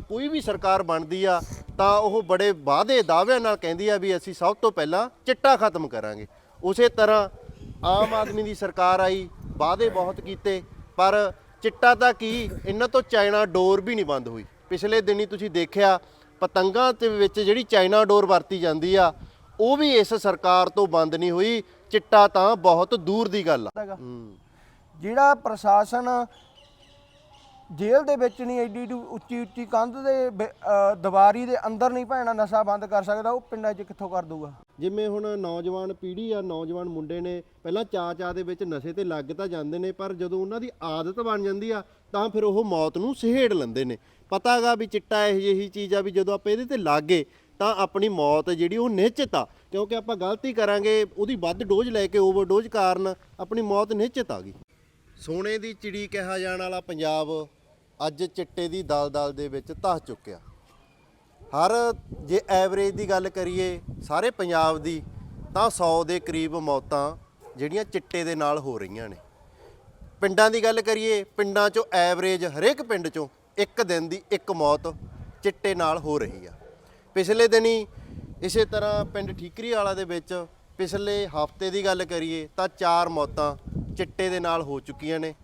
ਕੋਈ ਵੀ ਸਰਕਾਰ ਬਣਦੀ ਆ ਤਾਂ ਉਹ ਬੜੇ ਵਾਅਦੇ ਦਾਅਵਿਆਂ ਨਾਲ ਕਹਿੰਦੀ ਆ ਵੀ ਅਸੀਂ ਸਭ ਤੋਂ ਪਹਿਲਾਂ ਚਿੱਟਾ ਖਤਮ ਕਰਾਂਗੇ। ਉਸੇ ਤਰ੍ਹਾਂ ਆਮ ਆਦਮੀ ਦੀ ਸਰਕਾਰ ਆਈ ਵਾਅਦੇ ਬਹੁਤ ਕੀਤੇ ਪਰ ਚਿੱਟਾ ਤਾਂ ਕੀ ਇਹਨਾਂ ਤੋਂ ਚਾਈਨਾ ਡੋਰ ਵੀ ਨਹੀਂ ਬੰਦ ਹੋਈ। ਪਿਛਲੇ ਦਿਨੀ ਤੁਸੀਂ ਦੇਖਿਆ ਪਤੰਗਾਂ ਦੇ ਵਿੱਚ ਜਿਹੜੀ ਚਾਈਨਾ ਡੋਰ ਵਰਤੀ ਜਾਂਦੀ ਆ ਉਹ ਵੀ ਇਸ ਸਰਕਾਰ ਤੋਂ ਬੰਦ ਨਹੀਂ ਹੋਈ। ਚਿੱਟਾ ਤਾਂ ਬਹੁਤ ਦੂਰ ਦੀ ਗੱਲ ਆ। ਜਿਹੜਾ ਪ੍ਰਸ਼ਾਸਨ ਜੇਲ੍ਹ ਦੇ ਵਿੱਚ ਨਹੀਂ ਐਡੀ ਐਡੀ ਉੱਚੀ ਉੱਚੀ ਕੰਧ ਦੇ ਬ- ਅਹ ਦੀਵਾਰੀ ਦੇ ਅੰਦਰ ਨਹੀਂ ਭੈਣਾ ਨਸ਼ਾ ਬੰਦ ਕਰ ਸਕਦਾ, ਉਹ ਪਿੰਡਾਂ 'ਚ ਕਿੱਥੋਂ ਕਰ ਦੂਗਾ? ਜਿਵੇਂ ਹੁਣ ਨੌਜਵਾਨ ਪੀੜ੍ਹੀ ਆ, ਨੌਜਵਾਨ ਮੁੰਡੇ ਨੇ, ਪਹਿਲਾਂ ਚਾ ਚਾ ਦੇ ਵਿੱਚ ਨਸ਼ੇ ਤੇ ਲੱਗ ਤਾਂ ਜਾਂਦੇ ਨੇ, ਪਰ ਜਦੋਂ ਉਹਨਾਂ ਦੀ ਆਦਤ ਬਣ ਜਾਂਦੀ ਆ, ਤਾਂ ਫਿਰ ਉਹ ਮੌਤ ਨੂੰ ਸਹੇੜ ਲੈਂਦੇ ਨੇ। ਪਤਾ ਹੈਗਾ ਵੀ ਚਿੱਟਾ ਇਹੋ ਜਿਹੀ ਚੀਜ਼ ਆ ਵੀ ਜਦੋਂ ਆਪਾਂ ਇਹਦੇ ਤੇ ਲੱਗੇ, ਤਾਂ ਆਪਣੀ ਮੌਤ ਜਿਹੜੀ ਉਹ ਨਿਸ਼ਚਿਤ ਆ। ਕਿਉਂਕਿ ਆਪਾਂ ਗਲਤੀ ਕਰਾਂਗੇ, ਉਹਦੀ ਵੱਧ ਡੋਜ਼ ਲੈ ਕੇ ਓਵਰਡੋਜ਼ ਕਾਰਨ ਆਪਣੀ ਮੌਤ ਨਿਸ਼ਚਿਤ ਆ ਗਈ। ਸੋਨੇ ਦੀ ਚਿੜੀ ਕਿਹਾ ਜਾਣ ਵਾਲਾ ਪੰਜਾਬ ਅੱਜ ਚਿੱਟੇ ਦੀ ਦਲਦਲ ਦੇ ਵਿੱਚ ਧਸ ਚੁੱਕਿਆ। ਹਰ ਜੇ ਐਵਰੇਜ ਦੀ ਗੱਲ ਕਰੀਏ ਸਾਰੇ ਪੰਜਾਬ ਦੀ, ਤਾਂ 100 ਦੇ ਕਰੀਬ ਮੌਤਾਂ ਜਿਹੜੀਆਂ ਚਿੱਟੇ ਦੇ ਨਾਲ ਹੋ ਰਹੀਆਂ ਨੇ। ਪਿੰਡਾਂ ਦੀ ਗੱਲ ਕਰੀਏ, ਪਿੰਡਾਂ 'ਚੋਂ ਐਵਰੇਜ ਹਰੇਕ ਪਿੰਡ 'ਚੋਂ ਇੱਕ ਦਿਨ ਦੀ ਇੱਕ ਮੌਤ ਚਿੱਟੇ ਨਾਲ ਹੋ ਰਹੀ ਆ। ਪਿਛਲੇ ਦਿਨੀ ਇਸੇ ਤਰ੍ਹਾਂ ਪਿੰਡ ਠੀਕਰੀ ਵਾਲਾ ਦੇ ਵਿੱਚ ਪਿਛਲੇ ਹਫ਼ਤੇ ਦੀ ਗੱਲ ਕਰੀਏ, ਤਾਂ ਚਾਰ ਮੌਤਾਂ ਚਿੱਟੇ ਦੇ ਨਾਲ ਹੋ ਚੁੱਕੀਆਂ ਨੇ।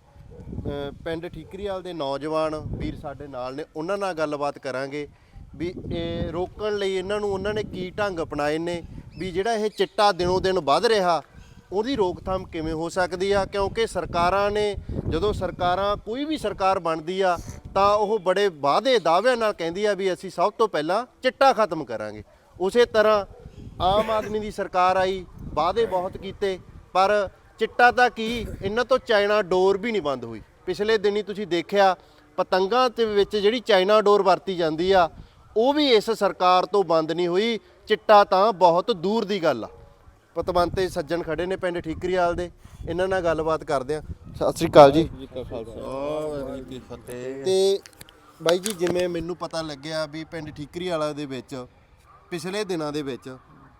ਅ, ਪਿੰਡ ਠੀਕਰੀਵਾਲ ਦੇ ਨੌਜਵਾਨ ਵੀਰ ਸਾਡੇ ਨਾਲ ਨੇ ਉਹਨਾਂ ਨਾਲ ਗੱਲਬਾਤ ਕਰਾਂਗੇ ਵੀ ਇਹ ਰੋਕਣ ਲਈ ਇਹਨਾਂ ਨੂੰ ਉਹਨਾਂ ਨੇ ਕੀ ਢੰਗ ਅਪਣਾਏ ਨੇ ਵੀ ਜਿਹੜਾ ਇਹ ਚਿੱਟਾ ਦਿਨੋ ਦਿਨ ਵੱਧ ਰਿਹਾ ਉਹਦੀ ਰੋਕਥਾਮ ਕਿਵੇਂ ਹੋ ਸਕਦੀ ਆ? ਕਿਉਂਕਿ ਸਰਕਾਰਾਂ ਨੇ ਜਦੋਂ ਸਰਕਾਰਾਂ ਕੋਈ ਵੀ ਸਰਕਾਰ ਬਣਦੀ ਆ ਤਾਂ ਉਹ ਬੜੇ ਵਾਅਦੇ ਦਾਅਵਿਆਂ ਨਾਲ ਕਹਿੰਦੀ ਆ ਵੀ ਅਸੀਂ ਸਭ ਤੋਂ ਪਹਿਲਾਂ ਚਿੱਟਾ ਖਤਮ ਕਰਾਂਗੇ। ਉਸੇ ਤਰ੍ਹਾਂ ਆਮ ਆਦਮੀ ਦੀ ਸਰਕਾਰ ਆਈ ਵਾਅਦੇ ਬਹੁਤ ਕੀਤੇ ਪਰ ਚਿੱਟਾ ਤਾਂ ਕੀ? ਇਹਨਾਂ ਤੋਂ ਚਾਈਨਾ ਡੋਰ ਵੀ ਨਹੀਂ ਬੰਦ ਹੋਈ। ਪਿਛਲੇ ਦਿਨੀ ਤੁਸੀਂ ਦੇਖਿਆ, ਪਤੰਗਾਂ ਦੇ ਵਿੱਚ ਜਿਹੜੀ ਚਾਈਨਾ ਡੋਰ ਵਰਤੀ ਜਾਂਦੀ ਆ, ਉਹ ਵੀ ਇਸ ਸਰਕਾਰ ਤੋਂ ਬੰਦ ਨਹੀਂ ਹੋਈ। ਚਿੱਟਾ ਤਾਂ ਬਹੁਤ ਦੂਰ ਦੀ ਗੱਲ ਆ। ਪਤਵੰਤੇ ਸੱਜਣ ਖੜੇ ਨੇ ਪਿੰਡ ਠੀਕਰੀਵਾਲ ਦੇ। ਇਹਨਾਂ ਨਾਲ ਗੱਲਬਾਤ ਕਰਦੇ ਆ। ਸਤਿ ਸ੍ਰੀ ਅਕਾਲ ਜੀ। ਫਤਿਹ ਤੇ ਬਾਈ ਜੀ, ਜਿਵੇਂ ਮੈਨੂੰ ਪਤਾ ਲੱਗਿਆ ਵੀ ਪਿੰਡ ਠੀਕਰੀਵਾਲਾ ਦੇ ਵਿੱਚ, ਪਿਛਲੇ ਦਿਨਾਂ ਦੇ ਵਿੱਚ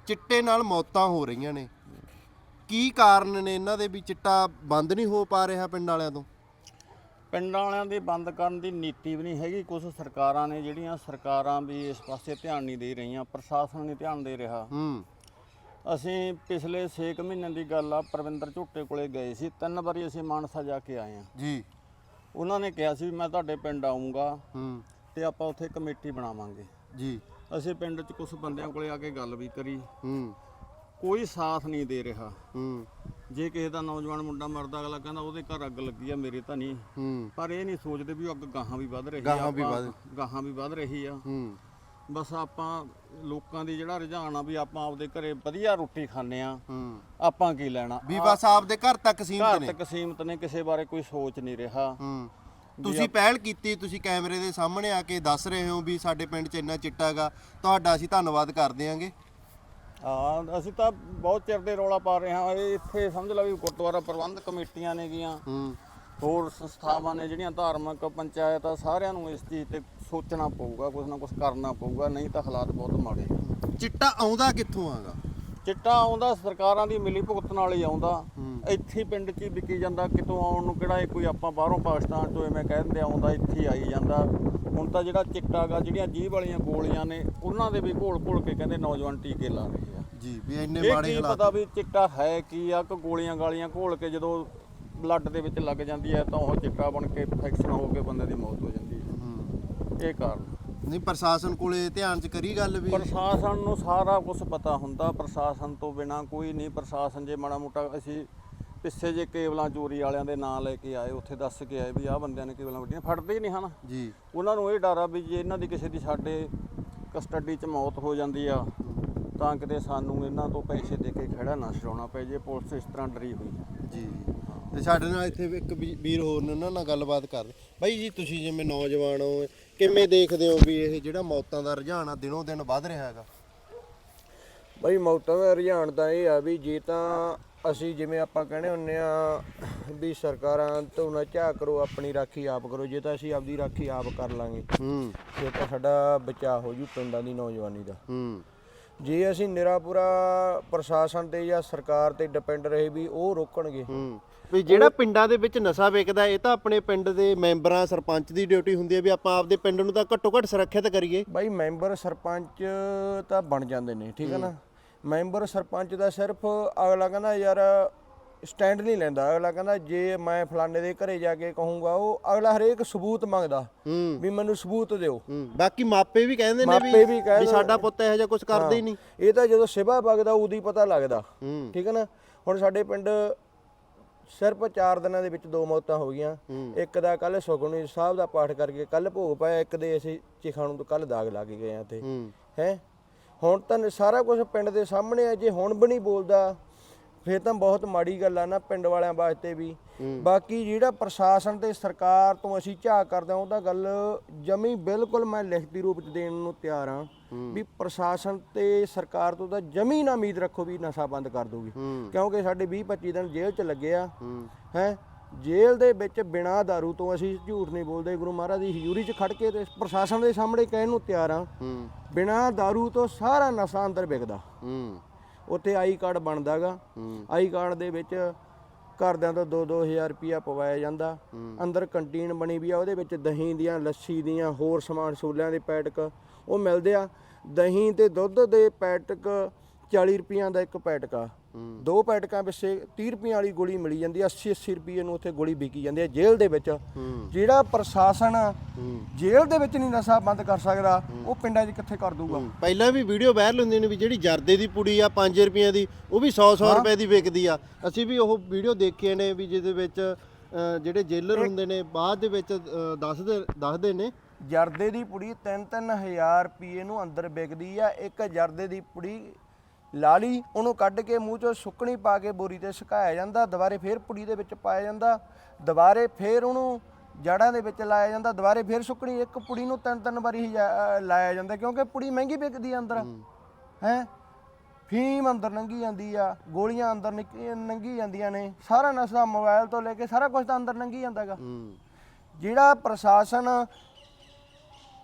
ਚਿੱਟੇ ਨਾਲ ਮੌਤਾਂ ਹੋ ਰਹੀਆਂ ਨੇ। ਕੀ ਕਾਰਨ ਨੇ ਇਹਨਾਂ ਦੇ ਵੀ ਚਿੱਟਾ ਬੰਦ ਨਹੀਂ ਹੋ ਪਾ ਰਿਹਾ ਪਿੰਡ ਵਾਲਿਆਂ ਤੋਂ? ਪਿੰਡਾਂ ਵਾਲਿਆਂ ਦੀ ਬੰਦ ਕਰਨ ਦੀ ਨੀਤੀ ਵੀ ਨਹੀਂ ਹੈਗੀ। ਕੁਝ ਸਰਕਾਰਾਂ ਨੇ ਜਿਹੜੀਆਂ ਸਰਕਾਰਾਂ ਵੀ ਇਸ ਪਾਸੇ ਧਿਆਨ ਨਹੀਂ ਦੇ ਰਹੀਆਂ ਪ੍ਰਸ਼ਾਸਨ ਨਹੀਂ ਧਿਆਨ ਦੇ ਰਿਹਾ। ਹੂੰ। ਅਸੀਂ ਪਿਛਲੇ 6 ਮਹੀਨਿਆਂ ਦੀ ਗੱਲ ਆ ਪ੍ਰਵਿੰਦਰ ਝੁੱਟੇ ਕੋਲੇ ਗਏ ਸੀ। ਤਿੰਨ ਵਾਰੀ ਅਸੀਂ ਮਾਨਸਾ ਜਾ ਕੇ ਆਏ ਆ ਜੀ। ਉਹਨਾਂ ਨੇ ਕਿਹਾ ਸੀ ਵੀ ਮੈਂ ਤੁਹਾਡੇ ਪਿੰਡ ਆਉਂਗਾ ਹੂੰ। ਤੇ ਆਪਾਂ ਉੱਥੇ ਕਮੇਟੀ ਬਣਾਵਾਂਗੇ। ਜੀ। ਅਸੀਂ ਪਿੰਡ 'ਚ ਕੁਝ ਬੰਦਿਆਂ ਕੋਲੇ ਆ ਕੇ ਗੱਲ ਵੀ ਕਰੀ। ਹੂੰ। ਕੋਈ ਸਾਥ ਨਹੀਂ ਦੇ ਰਿਹਾ। ਹੂੰ। ਜੇ ਕਿਸੇ ਦਾ ਨੌਜਵਾਨ ਮੁੰਡਾ ਮਰਦਾ ਅਗਲਾ ਕਹਿੰਦਾ ਉਹਦੇ ਘਰ ਅੱਗ ਲੱਗੀ ਆ ਮੇਰੇ ਤਾਂ ਨਹੀਂ। ਹੂੰ। ਪਰ ਇਹ ਨਹੀਂ ਸੋਚਦੇ ਵੀ ਉਹ ਅੱਗ ਗਾਹਾਂ ਵੀ ਵੱਧ ਰਹੀ ਆ ਗਾਹਾਂ ਵੀ ਵੱਧ- ਗਾਹਾਂ ਵੀ ਵੱਧ ਰਹੀ ਆ। ਹੂੰ। ਬਸ ਆਪਾਂ ਲੋਕਾਂ ਦੀ ਜਿਹੜਾ ਰੁਝਾਨ ਆ ਵੀ ਆਪਾਂ ਆਪਦੇ ਘਰੇ ਵਧੀਆ ਰੋਟੀ ਖਾਂਦੇ ਆ। ਹੂੰ। ਆਪਾਂ ਕੀ ਲੈਣਾ? ਵੀ ਬਸ ਆਪਦੇ ਘਰ ਤੱਕ ਸੀਮਿਤ ਘਰ ਨੇ। ਤੱਕ ਸੀਮਤ ਨੇ ਕਿਸੇ ਬਾਰੇ ਕੋਈ ਸੋਚ ਨਹੀਂ ਰਿਹਾ। ਹੂੰ। ਤੁਸੀਂ ਪਹਿਲ ਕੀਤੀ ਤੁਸੀਂ ਕੈਮਰੇ ਦੇ ਸਾਹਮਣੇ ਆ ਕੇ ਦੱਸ ਰਹੇ ਹੋ ਵੀ ਸਾਡੇ ਪਿੰਡ 'ਚ ਇੰਨਾ ਚਿੱਟਾ ਗਾ ਤੁਹਾਡਾ ਅਸੀਂ ਧੰਨਵਾਦ ਕਰਦੇ ਆਂਗੇ ਹਾਂ ਅਸੀਂ ਤਾਂ ਬਹੁਤ ਚਿਰ ਦੇ ਰੌਲਾ ਪਾ ਰਹੇ ਹਾਂ। ਇਹ ਇੱਥੇ ਸਮਝ ਲਾ ਵੀ ਗੁਰਦੁਆਰਾ ਪ੍ਰਬੰਧ ਕਮੇਟੀਆਂ ਨੇਗੀਆਂ ਹੂੰ। ਹੋਰ ਸੰਸਥਾਵਾਂ ਨੇ ਜਿਹੜੀਆਂ ਧਾਰਮਿਕ ਪੰਚਾਇਤ ਆ ਸਾਰਿਆਂ ਨੂੰ ਇਸ ਚੀਜ਼ ਤੇ ਸੋਚਣਾ ਪਊਗਾ ਕੁਝ ਨਾ ਕੁਝ ਕਰਨਾ ਪਊਗਾ ਨਹੀਂ ਤਾਂ ਹਾਲਾਤ ਬਹੁਤ ਮਾੜੇ ਆ। ਚਿੱਟਾ ਆਉਂਦਾ ਕਿੱਥੋਂ ਆਗਾ? ਚਿੱਟਾ ਆਉਂਦਾ ਸਰਕਾਰਾਂ ਦੀ ਮਿਲੀ ਭੁਗਤ ਨਾਲ ਹੀ ਆਉਂਦਾ। ਇੱਥੇ ਪਿੰਡ 'ਚ ਹੀ ਵਿਕੀ ਜਾਂਦਾ ਕਿਤੋਂ ਆਉਣ ਨੂੰ ਕਿਹੜਾ ਇਹ ਕੋਈ ਆਪਾਂ ਬਾਹਰੋਂ ਪਾਕਿਸਤਾਨ ਤੋਂ ਐਵੇਂ ਕਹਿ ਦਿੰਦੇ ਆਉਂਦਾ ਇੱਥੇ ਆਈ ਜਾਂਦਾ। ਹੁਣ ਤਾਂ ਜਿਹੜਾ ਚਿੱਟਾ ਗਾ ਜਿਹੜੀਆਂ ਜੀਭ ਵਾਲੀਆਂ ਗੋਲੀਆਂ ਨੇ ਉਹਨਾਂ ਦੇ ਵੀ ਘੋਲ ਘੋਲ ਕੇ ਕਹਿੰਦੇ ਨੌਜਵਾਨ ਟੀਕੇ ਲਾ ਰਹੇ ਆ। ਜੀ ਵੀ ਇੰਨੇ ਇਹ ਮਾੜੇ ਕੀ ਹਾਲਾਤ ਪਤਾ ਵੀ ਚਿੱਟਾ ਹੈ ਕੀ ਆ ਕਿ ਗੋਲੀਆਂ ਗਾਲੀਆਂ ਘੋਲ ਕੇ ਜਦੋਂ ਬਲੱਡ ਦੇ ਵਿੱਚ ਲੱਗ ਜਾਂਦੀ ਹੈ ਤਾਂ ਉਹ ਚਿੱਟਾ ਬਣ ਕੇ ਇਨਫੈਕਸ਼ਨ ਹੋ ਕੇ ਬੰਦੇ ਦੀ ਮੌਤ ਹੋ ਜਾਂਦੀ ਹੈ। ਹੂੰ। ਇਹ ਕਾਰਨ। ਨਹੀਂ ਪ੍ਰਸ਼ਾਸਨ ਕੋਲੇ ਧਿਆਨ 'ਚ ਕਰੀ ਗੱਲ ਵੀ? ਪ੍ਰਸ਼ਾਸਨ ਨੂੰ ਸਾਰਾ ਕੁਝ ਪਤਾ ਹੁੰਦਾ ਪ੍ਰਸ਼ਾਸਨ ਤੋਂ ਬਿਨਾ ਕੋਈ ਨਹੀਂ ਪ੍ਰਸ਼ਾਸਨ ਜੇ ਮਾੜਾ ਮੋਟਾ ਅਸੀਂ ਪਿੱਛੇ ਜੇ ਕੇਬਲਾਂ ਚੋਰੀ ਵਾਲਿਆਂ ਦੇ ਨਾਂ ਲੈ ਕੇ ਆਏ ਉੱਥੇ ਦੱਸ ਕੇ ਆਏ ਵੀ ਆਹ ਬੰਦਿਆਂ ਨੇ ਕੇਬਲਾਂ ਵੱਡੀਆਂ ਫੜਦੇ ਹੀ ਨਹੀਂ ਹਨ। ਜੀ। ਉਹਨਾਂ ਨੂੰ ਇਹ ਡਰ ਆ ਵੀ ਜੇ ਇਹਨਾਂ ਦੀ ਕਿਸੇ ਦੀ ਸਾਡੇ ਕਸਟਡੀ 'ਚ ਮੌਤ ਹੋ ਜਾਂਦੀ ਆ ਤਾਂ ਕਿਤੇ ਸਾਨੂੰ ਇਹਨਾਂ ਤੋਂ ਪੈਸੇ ਦੇ ਕੇ ਖੜਾ ਨਾ ਛਡਾਉਣਾ ਪਏ ਜੇ ਪੁਲਿਸ ਇਸ ਤਰ੍ਹਾਂ ਡਰੀ ਹੋਈ ਹੈ ਜੀ। ਤੇ ਸਾਡੇ ਨਾਲ ਇੱਥੇ ਇੱਕ ਵੀ- ਵੀਰ ਹੋਰ ਨੇ ਉਹਨਾਂ ਨਾਲ ਗੱਲਬਾਤ ਕਰਦੇ। ਬਾਈ ਜੀ ਤੁਸੀਂ ਜਿਵੇਂ ਨੌਜਵਾਨ ਹੋ ਕਿਵੇਂ ਦੇਖਦੇ ਹੋ ਵੀ ਇਹ ਜਿਹੜਾ ਮੌਤਾਂ ਦਾ ਰੁਝਾਨ ਆ ਦਿਨੋਂ ਦਿਨ ਵੱਧ ਰਿਹਾ ਹੈਗਾ? ਬਈ ਮੌਤਾਂ ਦਾ ਰੁਝਾਨ ਤਾਂ ਇਹ ਆ ਵੀ ਜੇ ਤਾਂ ਅਸੀਂ ਜਿਵੇਂ ਆਪਾਂ ਕਹਿੰਦੇ ਹੁੰਨੇ ਆ ਵੀ ਸਰਕਾਰਾਂ ਤੋਂ ਨਾ ਝਾਕ ਕਰੋ ਆਪਣੀ ਰਾਖੀ ਆਪ ਕਰੋ। ਜੇ ਤਾਂ ਅਸੀਂ ਆਪਦੀ ਰਾਖੀ ਆਪ ਕਰ ਲਾਂਗੇ ਹੂੰ। ਫਿਰ ਤਾਂ ਸਾਡਾ ਬਚਾਅ ਹੋ ਜੂ ਪਿੰਡਾਂ ਦੀ ਨੌਜਵਾਨੀ ਦਾ। ਹੂੰ। ਜੇ ਅਸੀਂ ਨਿਰਾਪੁਰਾ ਪ੍ਰਸ਼ਾਸਨ ਤੇ ਜਾਂ ਸਰਕਾਰ ਤੇ ਡਿਪੈਂਡ ਰਹੇ ਵੀ ਉਹ ਰੋਕਣਗੇ। ਹੂੰ। ਵੀ ਜਿਹੜਾ ਪਿੰਡਾਂ ਦੇ ਵਿੱਚ ਨਸ਼ਾ ਵੇਚਦਾ ਇਹ ਤਾਂ ਆਪਣੇ ਪਿੰਡ ਦੇ ਮੈਂਬਰਾਂ ਸਰਪੰਚ ਦੀ ਡਿਊਟੀ ਹੁੰਦੀ ਹੈ ਵੀ ਆਪਾਂ ਆਪਦੇ ਪਿੰਡ ਨੂੰ ਤਾਂ ਘੱਟੋ ਘੱਟ ਸੁਰੱਖਿਅਤ ਕਰੀਏ। ਬਾਈ ਮੈਂਬਰ ਸਰਪੰਚ ਤਾਂ ਬਣ ਜਾਂਦੇ ਨੇ ਠੀਕ ਹੈ ਨਾ? ਮੈਂਬਰ ਸਰਪੰਚ ਦਾ ਸਿਰਫ ਅਗਲਾ ਕਹਿੰਦਾ ਯਾਰ ਸਟੈਂਡ ਨਹੀਂ ਲੈਂਦਾ। ਅਗਲਾ ਕਹਿੰਦਾ ਜੇ ਮੈਂ ਫਲਾਣੇ ਦੇ ਘਰੇ ਜਾ ਕੇ ਕਹੂੰਗਾ ਉਹ ਅਗਲਾ ਹਰੇਕ ਸਬੂਤ ਮੰਗਦਾ ਵੀ ਮੈਨੂੰ ਸਬੂਤ ਦਿਓ। ਬਾਕੀ ਮਾਪੇ ਵੀ ਕਹਿੰਦੇ ਨੇ ਵੀ ਵੀ ਸਾਡਾ ਪੁੱਤ ਇਹੋ ਜਿਹਾ ਕੁਝ ਕਰਦਾ ਹੀ ਨਹੀਂ। ਇਹ ਤਾਂ ਜਦੋਂ ਸਿਵਾ ਵਗਦਾ ਉਦੋਂ ਹੀ ਪਤਾ ਲੱਗਦਾ। ਠੀਕ ਹੈ ਨਾ? ਹੁਣ ਸਾਡੇ ਪਿੰਡ ਸਿਰਫ 4 ਦਿਨਾਂ ਦੇ ਵਿੱਚ ਦੋ ਮੌਤਾਂ ਹੋ ਗਈਆਂ। ਇੱਕ ਦਾ ਕੱਲ ਸੁਖਮਨੀ ਸਾਹਿਬ ਦਾ ਪਾਠ ਕਰਕੇ ਕੱਲ ਭੋਗ ਪਾਇਆ ਇੱਕ ਦੇ ਅਸੀਂ ਚਿਖਾਣੂ ਤੋਂ ਕੱਲ ਦਾਗ ਲਾ ਕੇ ਗਏ ਆ ਤੇ ਹੈ? ਹੁਣ ਤਾਂ ਸਾਰਾ ਕੁਝ ਪਿੰਡ ਦੇ ਸਾਹਮਣੇ ਆ ਜੇ ਹੁਣ ਵੀ ਨਹੀਂ ਬੋਲਦਾ ਫੇਰ ਤਾਂ ਬਹੁਤ ਮਾੜੀ ਗੱਲ ਆ ਨਾ ਪਿੰਡ ਵਾਲਿਆਂ ਵਾਸਤੇ ਵੀ। ਬਾਕੀ ਜਿਹੜਾ ਪ੍ਰਸ਼ਾਸਨ ਤੇ ਸਰਕਾਰ ਤੋਂ ਅਸੀਂ ਝਾਕ ਕਰਦੇ ਹਾਂ ਉਹਦਾ ਗੱਲ ਜਮੀ ਬਿਲਕੁਲ ਮੈਂ ਲਿਖਤੀ ਰੂਪ ਚ ਦੇਣ ਨੂੰ ਤਿਆਰ ਹਾਂ ਵੀ ਪ੍ਰਸ਼ਾਸਨ ਤੇ ਸਰਕਾਰ ਤੋਂ ਤਾਂ ਜਮੀ ਨਾ ਉਮੀਦ ਰੱਖੋ ਵੀ ਨਸ਼ਾ ਬੰਦ ਕਰ ਦੂਗੀ ਕਿਉਂਕਿ ਸਾਡੇ 20 25 ਦਿਨ ਜੇਲ੍ਹ ਚ ਲੱਗੇ ਆ। ਹੈ? ਜੇਲ੍ਹ ਦੇ ਵਿੱਚ ਬਿਨਾਂ दारू ਤੋਂ ਅਸੀਂ ਝੂਠ ਨਹੀਂ ਬੋਲਦੇ ਗੁਰੂ ਮਹਾਰਾਜ ਦੀ ਹਜ਼ੂਰੀ 'ਚ ਖੜ ਕੇ ਤੇ ਪ੍ਰਸ਼ਾਸਨ ਦੇ ਸਾਹਮਣੇ ਕਹਿਣ ਨੂੰ ਤਿਆਰ ਆ ਹੂੰ ਬਿਨਾਂ दारू ਤੋਂ ਸਾਰਾ ਨਸ਼ਾ ਅੰਦਰ ਵਿਕਦਾ ਹੂੰ ਉੱਥੇ ਆਈ ਕਾਰਡ ਬਣਦਾਗਾ ਹੂੰ ਆਈ ਕਾਰਡ ਦੇ ਵਿੱਚ ਘਰਦਿਆਂ ਤੋਂ 2-2000 ਰੁਪਿਆ ਪਵਾਇਆ ਜਾਂਦਾ ਅੰਦਰ ਕੰਟੀਨ ਬਣੀ ਵੀ ਆ ਉਹਦੇ ਵਿੱਚ ਦਹੀਂ ਦੀਆਂ ਲੱਸੀ ਦੀਆਂ ਹੋਰ ਸਮਾਨ ਛੋਲਿਆਂ ਦੇ ਪੈਟਕ ਉਹ ਮਿਲਦੇ ਆ ਦਹੀਂ ਤੇ ਦੁੱਧ ਦੇ ਪੈਟਕ 40 ਰੁਪਈਆਂ ਦਾ ਇੱਕ ਪੈਟਕ ਆ ਹੂੰ। ਦੋ ਪੈਟਕਾਂ ਪਿੱਛੇ 30 ਰੁਪਈਆਂ ਵਾਲੀ ਗੋਲੀ ਮਿਲੀ ਜਾਂਦੀ ਆ 80 80 ਰੁਪਏ ਨੂੰ ਉੱਥੇ ਗੋਲੀ ਵਿਕੀ ਜਾਂਦੀ ਆ ਜੇਲ੍ਹ ਦੇ ਵਿੱਚ। ਹੂੰ ਜਿਹੜਾ ਪ੍ਰਸ਼ਾਸਨ ਹੂੰ ਜੇਲ੍ਹ ਦੇ ਵਿੱਚ ਨਹੀਂ ਨਸ਼ਾ ਬੰਦ ਕਰ ਸਕਦਾ ਉਹ ਪਿੰਡਾਂ 'ਚ ਕਿੱਥੇ ਕਰ ਦੂਗਾ? ਪਹਿਲਾਂ ਵੀ ਵੀਡੀਓ ਵਾਇਰਲ ਹੁੰਦੀ ਨੇ ਵੀ ਜਿਹੜੀ ਜਰਦੇ ਦੀ ਪੁੜੀ ਆ 5 ਰੁਪਈਆਂ ਦੀ ਉਹ ਵੀ 100 100 ਰੁਪਏ ਦੀ ਵਿਕਦੀ ਆ। ਅਸੀਂ ਵੀ ਉਹ ਵੀਡੀਓ ਦੇਖੇ ਨੇ ਵੀ ਜਿਹਦੇ ਵਿੱਚ ਜਿਹੜੇ ਜੇਲਰ ਹੁੰਦੇ ਨੇ ਬਾਅਦ ਦੇ ਵਿੱਚ ਦੱਸਦੇ ਦੱਸਦੇ ਨੇ। ਜਰਦੇ ਦੀ ਪੁੜੀ 3-3000 ਰੁਪਏ ਨੂੰ ਅੰਦਰ ਵਿਕਦੀ ਆ ਇੱਕ ਜਰਦੇ ਦੀ ਪੁੜੀ ਲਾ ਲਈ ਉਹਨੂੰ ਕੱਢ ਕੇ ਮੂੰਹ ਚੋਂ ਸੁੱਕਣੀ ਪਾ ਕੇ ਬੋਰੀ ਤੇ ਸੁਕਾਇਆ ਜਾਂਦਾ ਦੁਬਾਰੇ ਫੇਰ ਪੁੜੀ ਦੇ ਵਿੱਚ ਪਾਇਆ ਜਾਂਦਾ ਦੁਬਾਰੇ ਫੇਰ ਉਹਨੂੰ ਜੜਾਂ ਦੇ ਵਿੱਚ ਲਾਇਆ ਜਾਂਦਾ ਦੁਬਾਰੇ ਫੇਰ ਸੁੱਕਣੀ ਇੱਕ ਪੁੜੀ ਨੂੰ ਤਿੰਨ ਤਿੰਨ ਵਾਰੀ ਹੀ ਲਾਇਆ ਜਾਂਦਾ ਕਿਉਂਕਿ ਪੁੜੀ ਮਹਿੰਗੀ ਵਿਕਦੀ ਆ ਅੰਦਰ ਹੈ। ਫੀਮ ਅੰਦਰ ਲੰਗੀ ਜਾਂਦੀ ਆ ਗੋਲੀਆਂ ਅੰਦਰ ਨਿੱਕੀ- ਲੰਘੀ ਜਾਂਦੀਆਂ ਨੇ ਸਾਰਾ ਨਸ਼ਾ ਮੋਬਾਈਲ ਤੋਂ ਲੈ ਕੇ ਸਾਰਾ ਕੁਝ ਤਾਂ ਅੰਦਰ ਲੰਘੀ ਜਾਂਦਾਗਾ। ਜਿਹੜਾ ਪ੍ਰਸ਼ਾਸਨ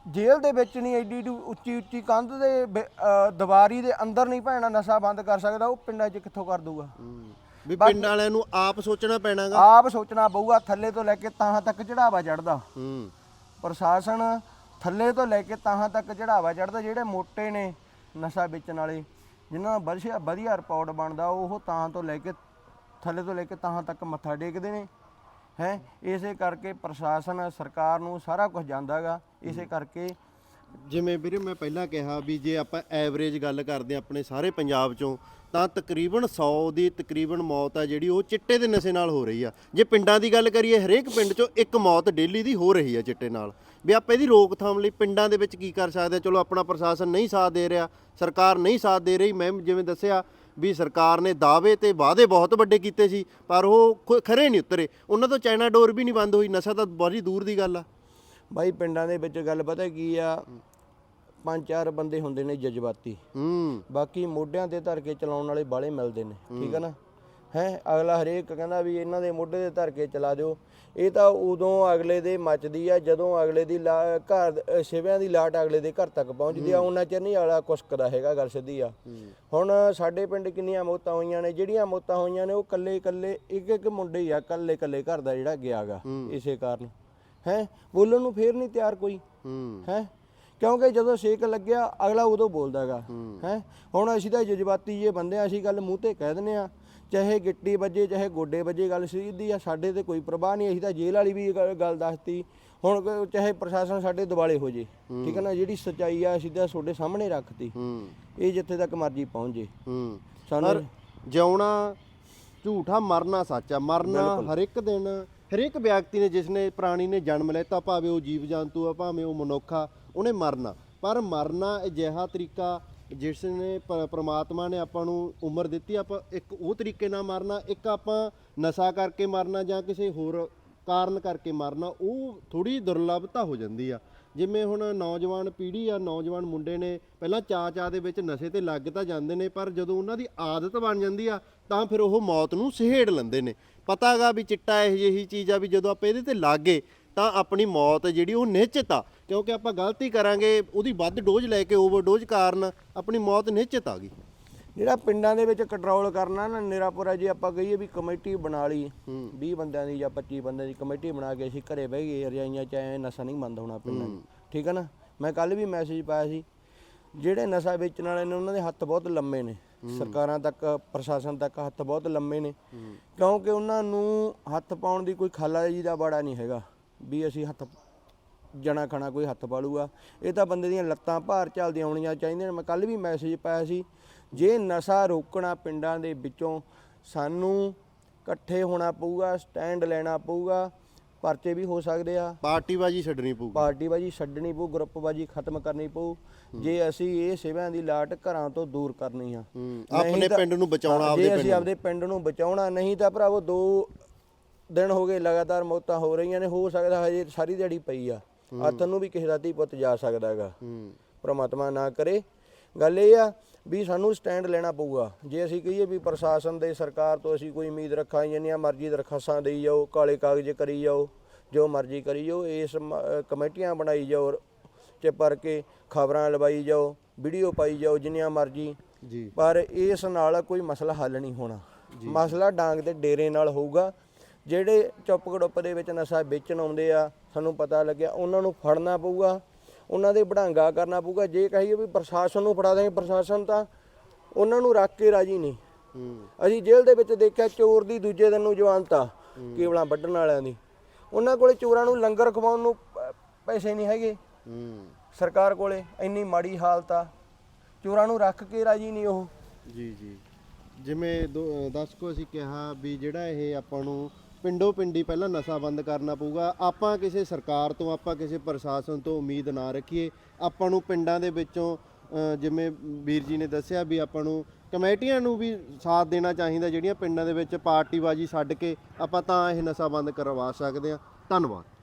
ਜੇਲ੍ਹ ਦੇ ਵਿੱਚ ਨਹੀਂ ਐਡੀ ਐਡੀ ਉੱਚੀ ਉੱਚੀ ਕੰਧ ਦੇ ਬ- ਅਹ ਦੀਵਾਰੀ ਦੇ ਅੰਦਰ ਨਹੀਂ ਭੈਣਾ ਨਸ਼ਾ ਬੰਦ ਕਰ ਸਕਦਾ ਉਹ ਪਿੰਡਾਂ 'ਚ ਕਿੱਥੋਂ ਕਰ ਦੂਗਾ। ਵੀ ਪਿੰਡ ਵਾਲਿਆਂ ਨੂੰ ਆਪ ਸੋਚਣਾ ਪੈਣਾਗਾ। ਆਪ ਸੋਚਣਾ ਪਊਗਾ ਥੱਲੇ ਤੋਂ ਲੈ ਕੇ ਤਾਹਾਂ ਤੱਕ ਚੜਾਵਾ ਚੜਦਾ ਹੂੰ। ਪ੍ਰਸ਼ਾਸਨ ਥੱਲੇ ਤੋਂ ਲੈ ਕੇ ਤਾਹਾਂ ਤੱਕ ਚੜਾਵਾ ਚੜਦਾ ਜਿਹੜੇ ਮੋਟੇ ਨੇ ਨਸ਼ਾ ਵੇਚਣ ਵਾਲੇ ਜਿਨ੍ਹਾਂ ਦਾ ਵਧੀਆ ਵਧੀਆ ਰਿਪੋਰਟ ਬਣਦਾ ਉਹ ਤਾਹਾਂ ਤੋਂ ਲੈ ਕੇ ਥੱਲੇ ਤੋਂ ਲੈ ਕੇ ਤਾਹਾਂ ਤੱਕ ਮੱਥਾ ਟੇਕਦੇ ਨੇ। ਹੈ ਇਸੇ ਕਰਕੇ ਪ੍ਰਸ਼ਾਸਨ ਸਰਕਾਰ ਨੂੰ ਸਾਰਾ ਕੁਝ ਜਾਂਦਾਗਾ ਇਸੇ ਕਰਕੇ ਜਿਵੇਂ ਵੀਰੇ ਮੈਂ ਪਹਿਲਾਂ ਕਿਹਾ ਵੀ ਜੇ ਆਪਾਂ ਐਵਰੇਜ ਗੱਲ ਕਰਦੇ ਹਾਂ ਆਪਣੇ ਸਾਰੇ ਪੰਜਾਬ ਚੋਂ ਤਾਂ ਤਕਰੀਬਨ 100 ਦੀ ਤਕਰੀਬਨ ਮੌਤ ਆ ਜਿਹੜੀ ਉਹ ਚਿੱਟੇ ਦੇ ਨਸ਼ੇ ਨਾਲ ਹੋ ਰਹੀ ਆ। ਜੇ ਪਿੰਡਾਂ ਦੀ ਗੱਲ ਕਰੀਏ ਹਰੇਕ ਪਿੰਡ ਚੋਂ ਇੱਕ ਮੌਤ ਡੇਲੀ ਦੀ ਹੋ ਰਹੀ ਆ ਚਿੱਟੇ ਨਾਲ। ਵੀ ਆਪਾਂ ਇਹਦੀ ਰੋਕਥਾਮ ਲਈ ਪਿੰਡਾਂ ਦੇ ਵਿੱਚ ਕੀ ਕਰ ਸਕਦੇ ਆ? ਚਲੋ ਆਪਣਾ ਪ੍ਰਸ਼ਾਸਨ ਨਹੀਂ ਸਾਥ ਦੇ ਰਿਹਾ ਸਰਕਾਰ ਨਹੀਂ ਸਾਥ ਦੇ ਰਹੀ ਮੈਂ ਜਿਵੇਂ ਦੱਸਿਆ ਵੀ ਸਰਕਾਰ ਨੇ ਦਾਅਵੇ ਤੇ ਵਾਅਦੇ ਬਹੁਤ ਵੱਡੇ ਕੀਤੇ ਸੀ ਪਰ ਉਹ ਖਰੇ ਨਹੀਂ ਉਤਰੇ। ਉਹਨਾਂ ਤੋਂ ਚਾਈਨਾ ਡੋਰ ਵੀ ਨਹੀਂ ਬੰਦ ਹੋਈ ਨਸ਼ਾ ਤਾਂ ਬੜੀ ਦੂਰ ਦੀ ਗੱਲ ਆ। ਬਾਈ ਪਿੰਡਾਂ ਦੇ ਵਿੱਚ ਗੱਲ ਪਤਾ ਕੀ ਆ? ਪੰਜ ਚਾਰ ਬੰਦੇ ਹੁੰਦੇ ਨੇ ਜਜ਼ਬਾਤੀ। ਹੂੰ। ਬਾਕੀ ਮੋਢਿਆਂ ਤੇ ਧਰ ਕੇ ਚਲਾਉਣ ਵਾਲੇ ਬਾਲੇ ਮਿਲਦੇ ਨੇ ਠੀਕ ਹੈ ਨਾ? ਹੈ ਅਗਲਾ ਹਰੇਕ ਕਹਿੰਦਾ ਵੀ ਇਹਨਾਂ ਦੇ ਮੋਢੇ ਤੇ ਧਰ ਕੇ ਚਲਾ ਦਿਓ। ਇਹ ਤਾਂ ਉਦੋਂ ਅਗਲੇ ਦੇ ਮੱਚਦੀ ਆ ਜਦੋਂ ਅਗਲੇ ਦੀ ਘਰ ਸਿਵਿਆਂ ਦੀ ਲਾਟ ਅਗਲੇ ਦੇ ਘਰ ਤੱਕ ਪਹੁੰਚਦੀ ਆ ਉਹਨਾਂ ਚਿਰ ਨਹੀਂ ਅਗਲਾ ਕੁਸਕਦਾ ਹੈਗਾ ਗੱਲ ਸਿੱਧੀ ਆ। ਹੁਣ ਸਾਡੇ ਪਿੰਡ ਕਿੰਨੀਆਂ ਮੌਤਾਂ ਹੋਈਆਂ ਨੇ ਜਿਹੜੀਆਂ ਮੌਤਾਂ ਹੋਈਆਂ ਨੇ ਉਹ ਕੱਲੇ ਕੱਲੇ ਇੱਕ ਇੱਕ ਮੁੰਡੇ ਹੀ ਆ ਕੱਲੇ ਕੱਲੇ ਘਰ ਦਾ ਜਿਹੜਾ ਗਿਆਗਾ ਇਸੇ ਕਾਰਨ। ਹੈ ਬੋਲਣ ਨੂੰ ਫੇਰ ਨਹੀਂ ਤਿਆਰ ਕੋਈ। ਹੂੰ। ਕਿਉਂਕਿ ਜਦੋਂ ਛੇਕ ਲੱਗਿਆ ਅਗਲਾ ਉਦੋਂ ਬੋਲਦਾਗਾ ਹੈ। ਹੁਣ ਅਸੀਂ ਤਾਂ ਜਜ਼ਬਾਤੀ ਜੇ ਬੰਦੇ ਆ ਅਸੀਂ ਗੱਲ ਮੂੰਹ ਤੇ ਕਹਿ ਦਿੰਦੇ ਆ। ਚਾਹੇ ਗਿੱਟੀ ਵੱਜੇ ਚਾਹੇ ਗੋਡੇ ਵੱਜੇ ਗੱਲ ਸਿੱਧੀ ਆ ਸਾਡੇ ਤੇ ਕੋਈ ਪ੍ਰਵਾਹ ਨਹੀਂ ਅਸੀਂ ਤਾਂ ਜੇਲ੍ਹ ਵਾਲੀ ਵੀ ਗੱਲ- ਗੱਲ ਦੱਸਤੀ। ਹੁਣ ਚਾਹੇ ਪ੍ਰਸ਼ਾਸਨ ਸਾਡੇ ਦਿਵਾਲੇ ਹੋ ਜੇ ਠੀਕ ਹੈ ਨਾ ਜਿਹੜੀ ਸੱਚਾਈ ਆ ਅਸੀਂ ਤਾਂ ਤੁਹਾਡੇ ਸਾਹਮਣੇ ਰੱਖਤੀ। ਹੂੰ। ਇਹ ਜਿੱਥੇ ਤੱਕ ਮਰਜ਼ੀ ਪਹੁੰਚ। ਜੇ ਹੂੰ। ਸਾਨੂੰ ਜਿਉਣਾ ਝੂਠਾ ਮਰਨਾ ਸੱਚ ਆ। ਮਰਨਾ ਹਰ ਇੱਕ ਦਿਨ ਹਰੇਕ ਵਿਅਕਤੀ ਨੇ ਜਿਸ ਨੇ ਪ੍ਰਾਣੀ ਨੇ ਜਨਮ ਲੈਤਾ ਭਾਵੇਂ ਉਹ ਜੀਵ ਜੰਤੂ ਆ ਭਾਵੇਂ ਉਹ ਮਨੁੱਖ ਆ ਉਹਨੇ ਮਰਨਾ। ਪਰ ਮਰਨਾ ਅਜਿਹਾ ਤਰੀਕਾ ਜਿਸ ਨੇ ਪ- ਪ੍ਰਮਾਤਮਾ ਨੇ ਆਪਾਂ ਨੂੰ ਉਮਰ ਦਿੱਤੀ, ਆਪਾਂ ਇੱਕ ਉਹ ਤਰੀਕੇ ਨਾਲ ਮਰਨਾ, ਇੱਕ ਆਪਾਂ ਨਸ਼ਾ ਕਰਕੇ ਮਰਨਾ ਜਾਂ ਕਿਸੇ ਹੋਰ ਕਾਰਨ ਕਰਕੇ ਮਰਨਾ, ਉਹ ਥੋੜੀ ਦੁਰਲਭਤਾ ਹੋ ਜਾਂਦੀ ਆ। ਜਿਵੇਂ ਹੁਣ ਨੌਜਵਾਨ ਪੀੜ੍ਹੀ ਆ, ਨੌਜਵਾਨ ਮੁੰਡੇ ਨੇ ਪਹਿਲਾਂ ਚਾ ਚਾ ਦੇ ਵਿੱਚ ਨਸ਼ੇ ਤੇ ਲੱਗ ਤਾਂ ਜਾਂਦੇ ਨੇ, ਪਰ ਜਦੋਂ ਉਹਨਾਂ ਦੀ ਆਦਤ ਬਣ ਜਾਂਦੀ ਆ, ਤਾਂ ਫਿਰ ਉਹ ਮੌਤ ਨੂੰ ਸਹੇੜ ਲੈਂਦੇ ਨੇ। ਪਤਾਗਾ ਵੀ ਚਿੱਟਾ ਇਹੋ ਜਿਹੀ ਚੀਜ਼ ਆ ਵੀ ਜਦੋਂ ਆਪਾਂ ਇਹਦੇ ਤੇ ਲੱਗੇ ਤਾਂ ਆਪਣੀ ਮੌਤ ਜਿਹੜੀ ਉਹ ਨਿਸ਼ਚਿਤ ਆ। ਕਿਉਂਕਿ ਆਪਾਂ ਗਲਤੀ ਕਰਾਂਗੇ ਉਹਦੀ ਵੱਧ ਡੋਜ਼ ਲੈ ਕੇ ਓਵਰਡੋਜ਼ ਕਾਰਨ ਆਪਣੀ ਮੌਤ ਨਿਸ਼ਚਿਤ ਆ ਗਈ। ਜਿਹੜਾ ਪਿੰਡਾਂ ਦੇ ਵਿੱਚ ਕੰਟਰੋਲ ਕਰਨਾ ਨਾ ਨਿਰਾਪੁਰਾ ਜੇ ਆਪਾਂ ਕਹੀਏ ਵੀ ਕਮੇਟੀ ਬਣਾ ਲਈ। ਹੂੰ। 20 ਬੰਦਿਆਂ ਦੀ ਜਾਂ 25 ਬੰਦਿਆਂ ਦੀ ਕਮੇਟੀ ਬਣਾ ਕੇ ਅਸੀਂ ਘਰੇ ਬਹਿ ਗਏ ਰਜਾਈਆਂ ਚ ਐ ਨਸ਼ਾ ਨਹੀਂ ਬੰਦ ਹੋਣਾ ਪਿੰਡਾਂ ਠੀਕ ਹੈ ਨਾ? ਮੈਂ ਕੱਲ ਵੀ ਮੈਸੇਜ ਪਾਇਆ ਸੀ ਜਿਹੜੇ ਨਸ਼ਾ ਵੇਚਣ ਵਾਲੇ ਨੇ ਉਹਨਾਂ ਦੇ ਹੱਥ ਬਹੁਤ ਲੰਮੇ ਨੇ। ਸਰਕਾਰਾਂ ਤੱਕ ਪ੍ਰਸ਼ਾਸਨ ਤੱਕ ਹੱਥ ਬਹੁਤ ਲੰਮੇ ਨੇ। ਕਿਉਂਕਿ ਉਹਨਾਂ ਨੂੰ ਹੱਥ ਪਾਉਣ ਦੀ ਕੋਈ ਖਾਲਾ ਜੀ ਦਾ ਬਾੜਾ ਨਹੀਂ ਹੈਗਾ। ਵੀ ਅਸੀਂ ਹੱਥ ਜਣਾ ਖਣਾ ਕੋਈ ਹੱਥ ਪਾਲੂਗਾ ਇਹ ਤਾਂ ਬੰਦੇ ਦੀਆਂ ਲੱਤਾਂ ਭਾਰ ਚੱਲਦੀਆਂ ਹੋਣੀਆਂ ਚਾਹੀਦੀਆਂ ਮੈਂ ਕੱਲ ਵੀ ਮੈਸੇਜ ਪਾਇਆ ਸੀ ਜੇ ਨਸ਼ਾ ਰੋਕਣਾ ਪਿੰਡਾਂ ਦੇ ਵਿੱਚੋਂ ਸਾਨੂੰ ਇਕੱਠੇ ਹੋਣਾ ਪਊਗਾ ਸਟੈਂਡ ਲੈਣਾ ਪਊਗਾ ਪਰਚੇ ਵੀ ਹੋ ਸਕਦੇ ਆ। ਪਾਰਟੀਬਾਜੀ ਛੱਡਣੀ ਪਊਗੀ ਪਾਰਟੀ ਬਾਜੀ ਛੱਡਣੀ ਪਊ ਗਰੁੱਪ ਬਾਜੀ ਖਤਮ ਕਰਨੀ ਪਊ। ਜੇ ਅਸੀਂ ਇਹ ਸੇਵਾਂ ਦੀ ਲਾਟ ਘਰਾਂ ਤੋਂ ਦੂਰ ਕਰਨੀ ਆ। ਆਪਣੇ ਪਿੰਡ ਨੂੰ ਬਚਾਉਣਾ ਜੇ ਅਸੀਂ ਆਪਦੇ ਪਿੰਡ ਨੂੰ ਬਚਾਉਣਾ ਨਹੀਂ ਤਾਂ ਭਰਾਵੋ ਦੋ ਦਿਨ ਹੋ ਗਏ ਲਗਾਤਾਰ ਮੌਤਾਂ ਹੋ ਰਹੀਆਂ ਨੇ ਹੋ ਸਕਦਾ ਹਜੇ ਸਾਰੀ ਦਿਹਾੜੀ ਪਈ ਆ। ਹੱਥ ਨੂੰ ਵੀ ਕਿਸੇ ਦਾ ਧੀ ਪੁੱਤ ਜਾ ਸਕਦਾ ਹੈਗਾ। ਪ੍ਰਮਾਤਮਾ ਨਾ ਕਰੇ। ਗੱਲ ਇਹ ਆ ਵੀ ਸਾਨੂੰ ਸਟੈਂਡ ਲੈਣਾ ਪਊਗਾ। ਜੇ ਅਸੀਂ ਕਹੀਏ ਵੀ ਪ੍ਰਸ਼ਾਸਨ ਦੇ ਸਰਕਾਰ ਤੋਂ ਅਸੀਂ ਕੋਈ ਉਮੀਦ ਰੱਖਾਂ ਜਿੰਨੀਆਂ ਮਰਜ਼ੀ ਦਰਖਾਸਤਾਂ ਦੇਈ ਜਾਓ ਕਾਲੇ ਕਾਗਜ਼ ਕਰੀ ਜਾਓ ਜੋ ਮਰਜ਼ੀ ਕਰੀ ਜਾਓ ਇਸ ਕਮੇਟੀਆਂ ਬਣਾਈ ਜਾਓ ਚ ਭਰ ਕੇ ਖਬਰਾਂ ਲਵਾਈ ਜਾਓ ਵੀਡੀਓ ਪਾਈ ਜਾਓ ਜਿੰਨੀਆਂ ਮਰਜ਼ੀ। ਜੀ। ਪਰ ਇਸ ਨਾਲ ਕੋਈ ਮਸਲਾ ਹੱਲ ਨਹੀਂ ਹੋਣਾ। ਮਸਲਾ ਡਾਂਗ ਦੇ ਡੇਰੇ ਨਾਲ ਹੋਊਗਾ। ਜਿਹੜੇ ਚੁੱਪ ਗੜੁੱਪ ਦੇ ਵਿੱਚ ਨਸ਼ਾ ਵੇਚਣ ਆਉਂਦੇ ਆ ਸਾਨੂੰ ਪਤਾ ਲੱਗਿਆ ਉਹਨਾਂ ਨੂੰ ਫੜਨਾ ਪਊਗਾ ਉਹਨਾਂ ਦੇ ਬੜਾਂਗਾ ਕਰਨਾ ਪਊਗਾ ਜੇ ਕਹੀਏ ਵੀ ਪ੍ਰਸ਼ਾਸਨ ਨੂੰ ਫੜਾ ਦੇਂਗੇ ਪ੍ਰਸ਼ਾਸਨ ਤਾਂ ਉਹਨਾਂ ਨੂੰ ਰੱਖ ਕੇ ਰਾਜੀ ਨਹੀਂ। ਅਸੀਂ ਜੇਲ੍ਹ ਦੇ ਵਿੱਚ ਦੇਖਿਆ ਚੋਰ ਦੀ ਦੂਜੇ ਦਿਨ ਨੂੰ ਜਵਾਨਤਾ ਕੇਵਲਾਂ ਵੱਢਣ ਵਾਲਿਆਂ ਦੀ। ਉਹਨਾਂ ਕੋਲੇ ਚੋਰਾਂ ਨੂੰ ਲੰਗਰ ਖਵਾਉਣ ਨੂੰ ਪੈਸੇ ਨਹੀਂ ਹੈਗੇ। ਸਰਕਾਰ ਕੋਲੇ ਇੰਨੀ ਮਾੜੀ ਹਾਲਤ ਆ ਚੋਰਾਂ ਨੂੰ ਰੱਖ ਕੇ ਰਾਜੀ ਨਹੀਂ ਉਹ। ਜੀ ਜੀ। ਜਿਵੇਂ ਦੋ- ਦਰਸ਼ਕੋ ਅਸੀਂ ਕਿਹਾ ਵੀ ਜਿਹੜਾ ਇਹ ਆਪਾਂ ਨੂੰ ਪਿੰਡੋ ਪਿੰਡੀ ਪਹਿਲਾਂ ਨਸ਼ਾ ਬੰਦ ਕਰਨਾ ਪਊਗਾ। ਆਪਾਂ ਕਿਸੇ ਸਰਕਾਰ ਤੋਂ, ਆਪਾਂ ਕਿਸੇ ਪ੍ਰਸ਼ਾਸਨ ਤੋਂ ਉਮੀਦ ਨਾ ਰੱਖੀਏ। ਆਪਾਂ ਨੂੰ ਪਿੰਡਾਂ ਦੇ ਵਿੱਚੋਂ ਜਿਵੇਂ ਵੀਰ ਜੀ ਨੇ ਦੱਸਿਆ ਵੀ ਆਪਾਂ ਨੂੰ ਕਮੇਟੀਆਂ ਨੂੰ ਵੀ ਸਾਥ ਦੇਣਾ ਚਾਹੀਦਾ, ਜਿਹੜੀਆਂ ਪਿੰਡਾਂ ਦੇ ਵਿੱਚ ਪਾਰਟੀਬਾਜੀ ਛੱਡ ਕੇ ਆਪਾਂ ਤਾਂ ਇਹ ਨਸ਼ਾ ਬੰਦ ਕਰਵਾ ਸਕਦੇ ਹਾਂ। ਧੰਨਵਾਦ।